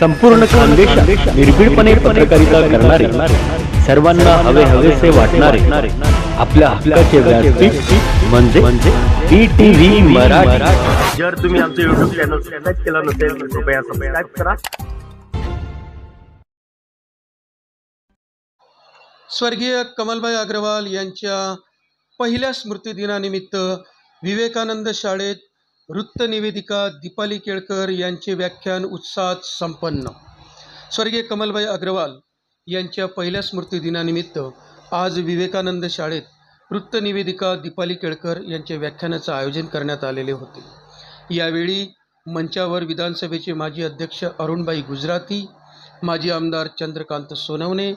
संपूर्ण खानदेश निर्भीडपणे पत्रकारिता करणारे सर्वांना हवे हवेसे वाटणारे आपल्या हक्काचे व्यासपीठ म्हणजे म्हणजे ईटीव्ही मराठी. जर तुम्ही आमचं युट्यूब चॅनल सबस्क्राईब केला नसेल तर कृपया सबस्क्राईब करा. स्वर्गीय कमलभाई अग्रवाल यांच्या पहिल्या स्मृतिदिनानिमित्त विवेकानंद शाळेत वृत्तनिवेदिका दीपाली केळकर यांचे व्याख्यान उत्साहात संपन्न. स्वर्गीय कमलबाई अग्रवाल यांच्या पहिल्या स्मृतिदिनानिमित्त आज विवेकानंद शाळेत वृत्तनिवेदिका दीपाली केळकर यांच्या व्याख्यानाचं आयोजन करण्यात आलेले होते. यावेळी मंचावर विधानसभेचे माजी अध्यक्ष अरुणबाई गुजराती माजी आमदार चंद्रकांत सोनवणे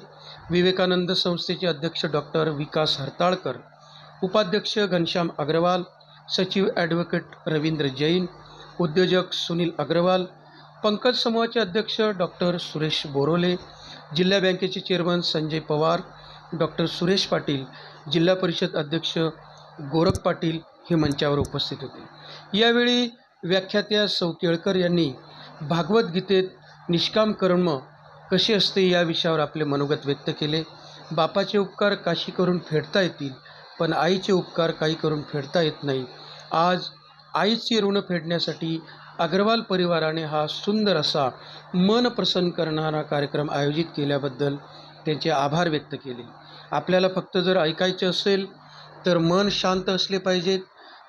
विवेकानंद संस्थेचे अध्यक्ष डॉक्टर विकास हरताळकर उपाध्यक्ष घनश्याम अग्रवाल सचिव ॲडव्होकेट रवींद्र जैन उद्योजक सुनील अग्रवाल पंकज समूहाचे अध्यक्ष डॉक्टर सुरेश बोरोले जिल्हा बँकेचे चेअरमन संजय पवार डॉक्टर सुरेश पाटील जिल्हा परिषद अध्यक्ष गोरख पाटील हे मंचावर उपस्थित होते. यावेळी व्याख्यात्या सौ केळकर यांनी भागवद्गीतेत निष्काम कर्म कसे असते या विषयावर आपले मनोगत व्यक्त केले. बापाचे उपकार काशी करून फेडता येतील पण आईचे उपकार काही करून फेडता येत नाही. आज आईची ऋण फेडण्यासाठी अग्रवाल परिवाराने हा सुंदर असा मन प्रसन्न करणारा कार्यक्रम आयोजित केल्याबद्दल त्यांचे आभार व्यक्त केले. आपल्याला फक्त जर ऐकायचे असेल तर मन शांत असले पाहिजेत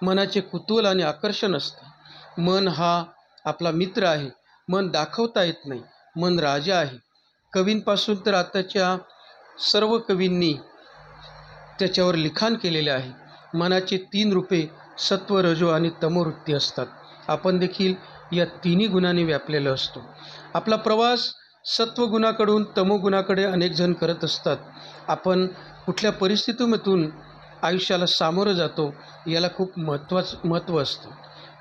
मनाचे कुतूहल आणि आकर्षण असते. मन हा आपला मित्र आहे. मन दाखवता येत नाही. मन राजा आहे. कवींपासून तर आताच्या सर्व कवींनी त्याच्यावर लिखाण केलेले आहे. मनाचे तीन रूपे सत्व रजो आणि तमोवृत्ती असतात. आपण देखील या तिन्ही गुणांनी व्यापलेलो असतो. आपला प्रवास सत्वगुणाकडून तमोगुणाकडे अनेक जण करत असतात. आपण कुठल्या परिस्थितीमधून आयुष्याला सामोरं जातो याला खूप महत्त्वाचं महत्त्व असतं.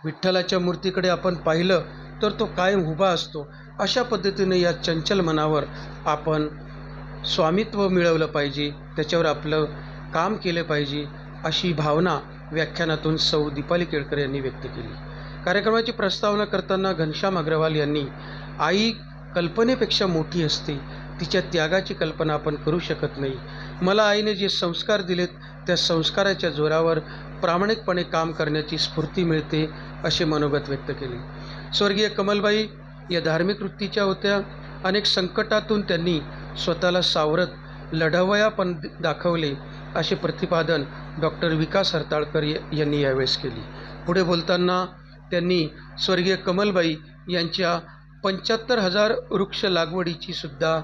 विठ्ठलाच्या मूर्तीकडे आपण पाहिलं तर तो कायम उभा असतो. अशा पद्धतीने या चंचल मनावर आपण स्वामित्व मिळवलं पाहिजे. त्याच्यावर आपलं काम केलं पाहिजे अशी भावना व्याख्यानातून सौ दीपाली केळकर यांनी व्यक्त केली. कार्यक्रमाची प्रस्तावना करताना घनश्याम अग्रवाल यांनी आई कल्पनेपेक्षा मोठी असते. तिच्या त्यागाची कल्पना आपण करू शकत नाही. मला आईने जे संस्कार दिलेत त्या संस्काराच्या जोरावर प्रामाणिकपणे काम करण्याची स्फूर्ती मिळते असे मनोगत व्यक्त केले. स्वर्गीय कमलबाई या धार्मिक वृत्तीच्या होत्या. अनेक संकटातून त्यांनी स्वतःला सावरत लढवया पण दाखवले. असे प्रतिपादन डॉक्टर विकास हरताळकर यांनी यावेळेस केली. पुढे बोलताना त्यांनी स्वर्गीय कमलबाई यांच्या पंच्याहत्तर हजार वृक्ष लागवडीची सुद्धा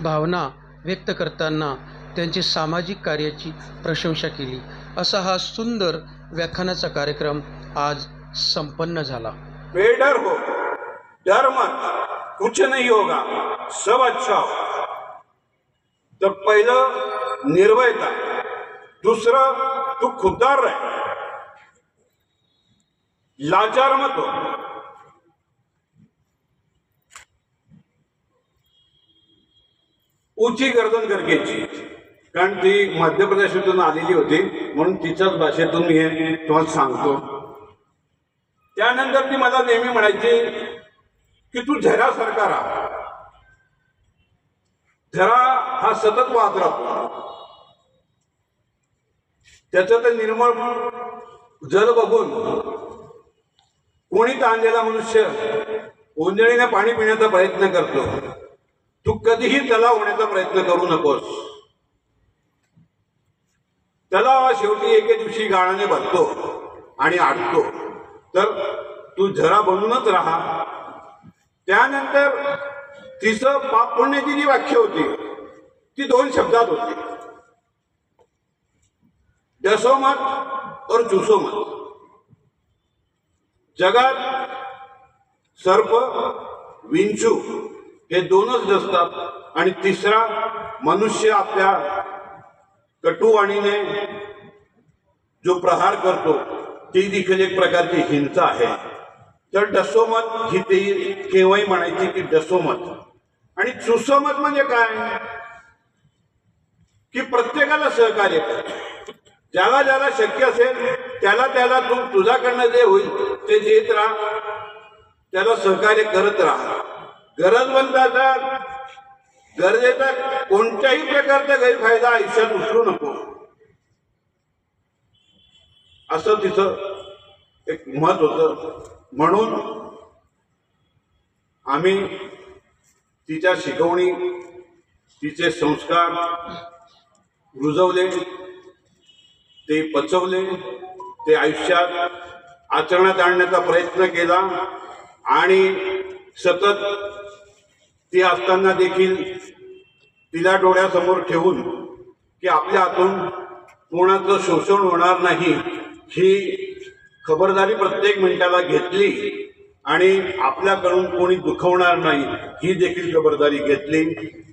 भावना व्यक्त करताना त्यांची सामाजिक कार्याची प्रशंसा केली. असा हा सुंदर व्याख्यानाचा कार्यक्रम आज संपन्न झाला. बेडर हो. डर मत कुछ नहीं होगा सब अच्छा हो तर पहिलं निर्भयता. दुसरं तू खुद्दार रह. लाचार मत हो. उची गर्दन गरजेची कारण ती मध्य प्रदेशातून आलेली होती म्हणून तिच्याच भाषेतून मी हे तुम्हाला सांगतो. त्यानंतर ती मला नेहमी म्हणायची की तू झऱ्यासारखा राहा. झरा हा सतत वाहत राहतो. त्याचं ते निर्मळ जल बघून कोणी ताणलेला मनुष्य ओंजळीने पाणी पिण्याचा प्रयत्न करतो. तू कधीही तलाव होण्याचा प्रयत्न करू नकोस. तलाव हा शेवटी एके दिवशी गाळाने भरतो आणि आडतो तर तू झरा बनूनच राहा. त्यानंतर तिचं पाप पुण्याची जी व्याख्या होती ती दोन शब्दात होती. डसो मत और चुसोमत जगात सर्प विंचू हे दोनच दसतात आणि तिसरा मनुष्य आपल्या कटुवाणीने जो प्रहार करतो ती देखील एक प्रकारची हिंसा आहे. तर डसोमत ही ते केव्हाही म्हणायची की डसोमत. आणि चुसोमत म्हणजे काय? की प्रत्येकाला सहकार्य कर ज्याला ज्याला शक्य असेल त्याला त्याला तू तुझ्याकडनं जे होईल ते देत राहा. त्याला सहकार्य करत राहा. गरजवंताचा गरजेचा कोणत्याही प्रकारचा गैरफायदा आयुष्यात उचलू नको. असं तिचं एक मत होतं. म्हणून आम्ही तिच्या शिकवणी तिचे संस्कार रुजवले. ते पचवले ते आयुष्यात आचरणात आणण्याचा प्रयत्न केला आणि सतत ती असताना देखील तिला डोळ्यासमोर ठेवून की आपल्या हातून कोणाचं शोषण होणार नाही ही खबरदारी प्रत्येक मिनिटाला घेतली आणि आपल्याकडून कोणी दुखवणार नाही ही देखील खबरदारी घेतली.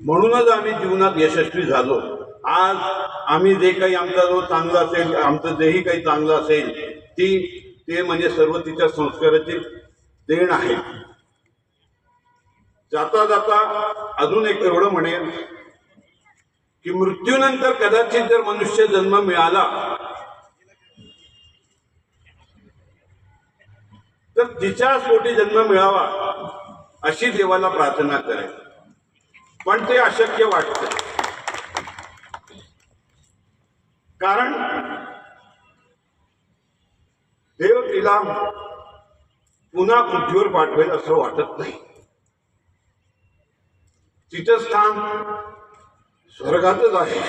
म्हणूनच आम्ही जीवनात यशस्वी झालो. आज आम्ही जे काही आमचा जो चांगला असेल आमचं जेही काही चांगलं असेल ती ते म्हणजे सर्व तिच्या संस्काराची देण आहे. जाता जाता अजून एक एवढं म्हणेन की मृत्यूनंतर कदाचित जर मनुष्य जन्म मिळाला तर तिच्या पोटी जन्म मिळावा अशी देवाला प्रार्थना करेल पण ते अशक्य वाटतं. कारण देव तिला पुन्हा पृथ्वीवर पाठवेल असं वाटत नाही. तिचं स्थान स्वर्गातच आहे.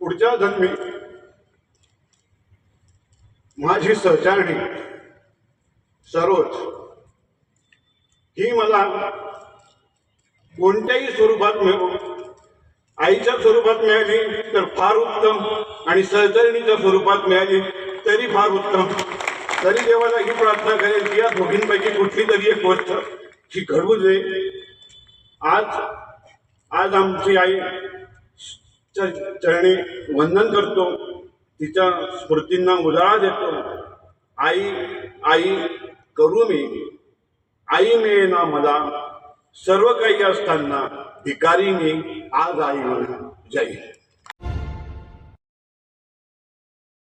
पुढच्या जन्मी माझी सहचारणी सरोज ही मला कोणत्याही स्वरूपात मिळ आईच्या स्वरूपात मिळाली तर फार उत्तम आणि सहचरणीच्या स्वरूपात मिळाली तरी फार उत्तम. तरी देवाला ही प्रार्थना करेल की या दोघींपैकी कुठली तरी एक गोष्ट ही घडवू दे. आज आज आमची आई चरणी वंदन करतो. तिच्या स्मृतींना उजाळा देतो. आई आई करू मी. आई मिळेना मला सर्व काही असताना भिकारी मी आज आई म्हणून जय हिंद.